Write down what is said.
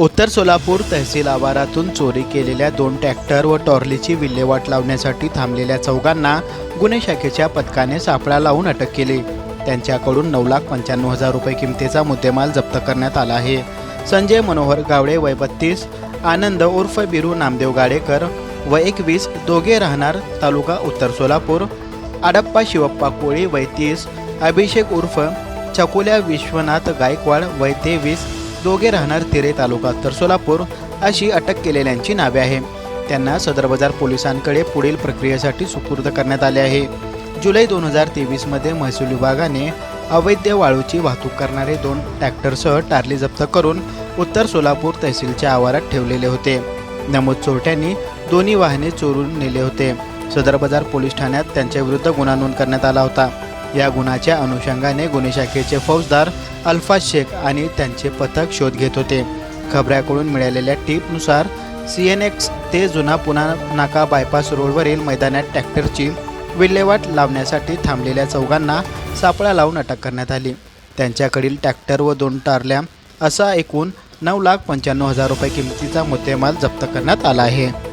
उत्तर सोलापूर तहसील आवारातून चोरी केलेल्या दोन ट्रॅक्टर व टॉर्लीची विल्हेवाट लावण्यासाठी थांबलेल्या चौघांना गुन्हे शाखेच्या पथकाने सापळा लावून अटक केली. त्यांच्याकडून नऊ लाख पंच्याण्णव हजार रुपये किमतीचा मुद्देमाल जप्त करण्यात आला आहे. संजय मनोहर गावडे वय बत्तीस आनंद उर्फ बिरू नामदेव गाडेकर व एकवीस दोघे राहणार तालुका उत्तर सोलापूर आडप्पा शिवप्पा कोळी वय तीस अभिषेक उर्फ चकोल्या विश्वनाथ गायकवाड वय तेवीस दोघे राहणार तिरे तालुका तर सोलापूर अशी अटक केलेल्यांची नावे आहे. त्यांना सदर बाजार पोलिसांकडे पुढील प्रक्रियेसाठी सुपूर्द करण्यात आले आहे. जुलै दोन हजार तेवीसमध्ये महसूल विभागाने अवैध वाळूची वाहतूक करणारे दोन ट्रॅक्टरसह टारली जप्त करून उत्तर सोलापूर तहसीलच्या आवारात ठेवलेले होते. नमूद चोरट्यांनी दोन्ही वाहने चोरून नेले होते. सदर बाजार पोलीस ठाण्यात त्यांच्याविरुद्ध गुन्हा नोंद करण्यात आला होता. या गुन्ह्याच्या अनुषंगाने गुन्हे शाखेचे फौजदार अल्फाज शेख आणि त्यांचे पथक शोध घेत होते. खबऱ्याकडून मिळालेल्या टीपनुसार सी एन एक्स ते जुना पुन्हा नाका बायपास रोडवरील मैदानात ट्रॅक्टरची विल्हेवाट लावण्यासाठी थांबलेल्या चौघांना सापळा लावून अटक करण्यात आली. त्यांच्याकडील ट्रॅक्टर व दोन टारल्या असा एकूण नऊ लाख पंच्याण्णव हजार रुपये किमतीचा मुद्देमाल जप्त करण्यात आला आहे.